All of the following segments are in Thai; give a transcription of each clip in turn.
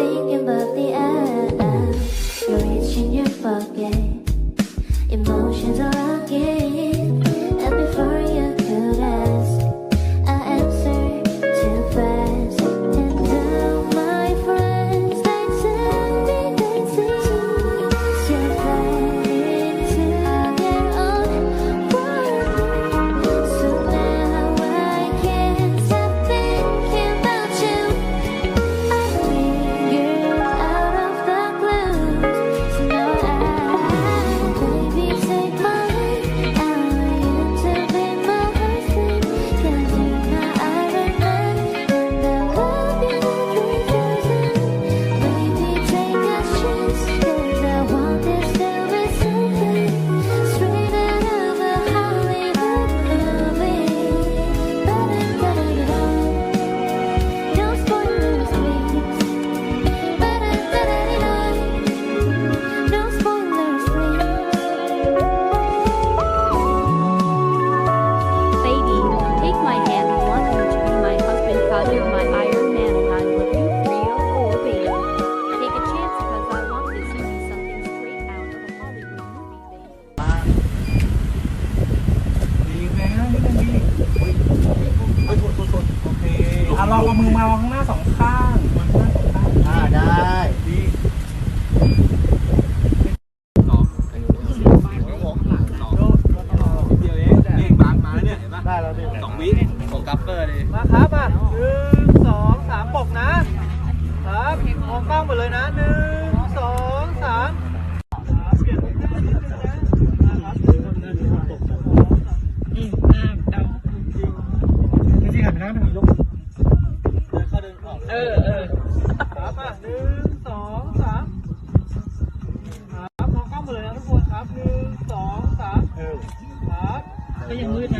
sing. สองวิสองกัสเปอร์เลยมาครับมาหนึ่งสองสามปกนะ ครับมองกล้องหมดเลยนะหนึ่งสองสามเออเออครับมาหนึ่งสองสามครับมองกล้องหมดเลยนะทุกคนครับหนึ่งสองสามครับก็ยังมืดนะ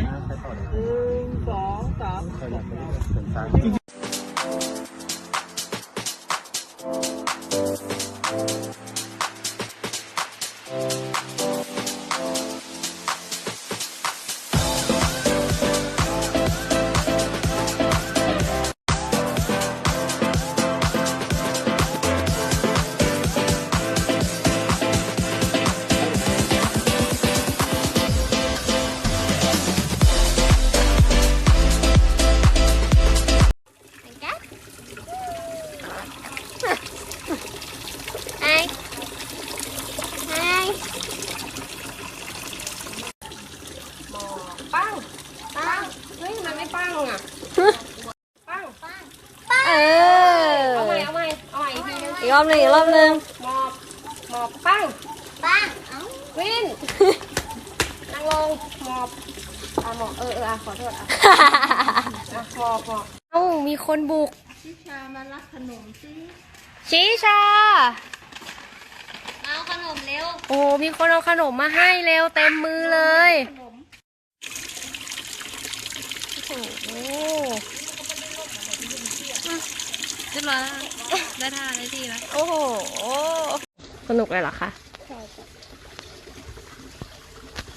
หนึ่งอีกรอบนึ่งหมอบ หมอบปั้งบ้งอ้าวินนั่งลง หมอบ อ่าหมอบเออเออขอโทษอะอ่หมอบหมอบเอ้ามีคนบุก ชิชามารับขนมซิชิชา เอาขนมเร็วโอ้มีคนเอาขนมมาให้เร็วเต็มมือเลยขนมโอ้โหเรียบร้อยล้ ได้ท่าได้ที่แล้ว โอ้โห สนุกเลยเหรอคะ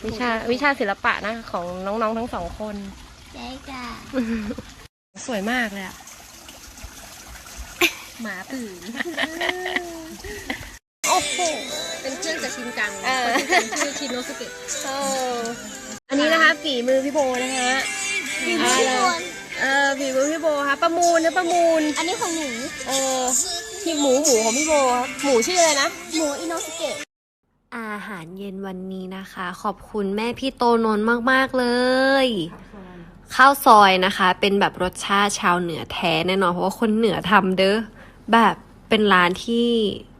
วิชาวิชาศิลปะนะ ของน้องๆทั้งสองคน ใช่ค่ะ สวยมากเลยอะหมาตื่นโอ้โห เป็นเพื่อนกับชินจังเออชื่อชินโนสุเกะเอออันนี้นะคะฝีมือพี่โบนะคะมีมือคน เออฝีมือพี่โบค่ะประมูลนะประมูล อันนี้ของหนูเออที่หมูหมูของพี่โบครับหมูชื่ออะไรนะ หมูอินโนสเกะอาหารเย็นวันนี้นะคะ ขอบคุณแม่พี่โตนนท์มาก ๆ เลย ข้าวซอยนะคะ เป็นแบบรสชาติชาวเหนือแท้แน่นอนเพราะว่าคนเหนือทำเด้อแบบเป็นร้านที่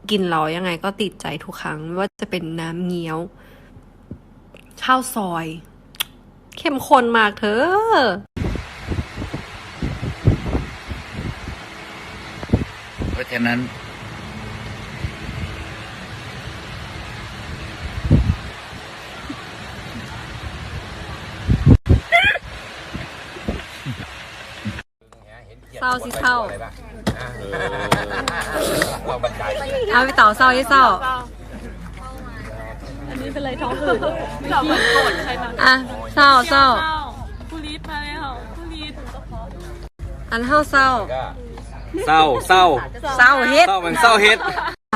กินเรายังไงก็ติดใจทุกครั้งไม่ว่าจะเป็นน้ำเงี้ยว ข้าวซอย เข้มข้นมากเธอ เพราะฉะนั้น เศร้าสิเศร้า เราบันไดเอาไปเต่าเศร้าที่เศร้า อันนี้เป็นไรท้องอืดสอบเหมือนโกรธใครมาอะเศร้าเศร้าผู้ลีดมาแล้วผู้ลีดอันเศร้าเศร้า เศร้าเศร้าเศร้าเฮ็ดเศร้ามันเศร้าเฮ็ด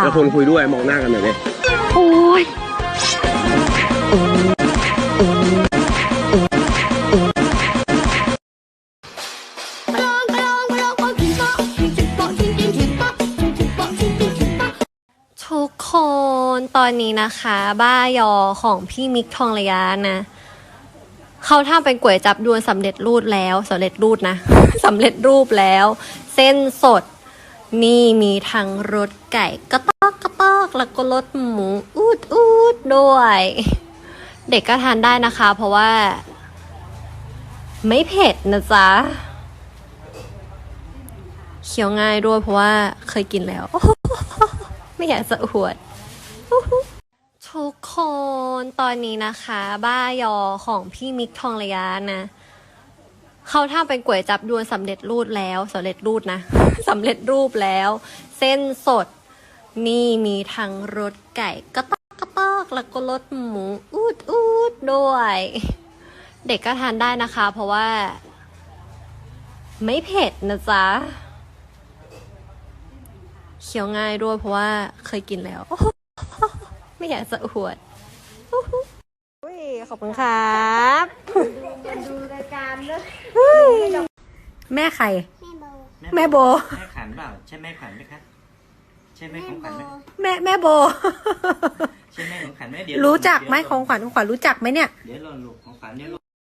แล้วคนคุยด้วยมองหน้ากันหน่อยดิทุกคนตอนนี้นะคะ บ้ายอของพี่มิกทองระยะนะ เขาทำเป็นก๋วยจับยวนสำเร็จรูปแล้วสำเร็จรูปนะสำเร็จรูปแล้ว ส้นสด นี่มีทั้งรสไก่กระตอกกระตอกแล้วก็รสหมูอูดอูดด้วย เด็กก็ทานได้นะคะ เพราะว่า ไม่เผ็ดนะจ๊ะเคี้ยวง่ายด้วยเพราะว่าเคยกินแล้ว ไม่อยากจะอวดทุกคนตอนนี้นะคะ บ้ายอของพี่มิกทองระยะนะ เขาทำเป็นก๋วยจับยวนสำเร็จรูปแล้วสำเร็จรูปนะสำเร็จรูปแล้ว เส้นสดนี่มีทั้งรสไก่กระตอกกระตอกแล้วก็รสหมูอูดอูดด้วย เด็กก็ทานได้นะคะ เพราะว่า ไม่เผ็ดนะจ๊ะเคี้ยวง่ายด้วยเพราะว่าเคยกินแล้ว ไม่อยากจะอวด อุ้ยขอบคุณครับดูรายการเลยแม่ใครแม่โบแม่โบ แม่ขันเปล่าใช่แม่ขันไหมคะใช่แม่ของขันไหมแม่แม่โบใช่แม่ของขันไหมเดี๋ยวรู้จักไหมเดี๋ยวของขวัญของขวัญรู้จักไหมเนี่ยเดี๋ยวหล่นลูกของขันเดี๋ยวหล่น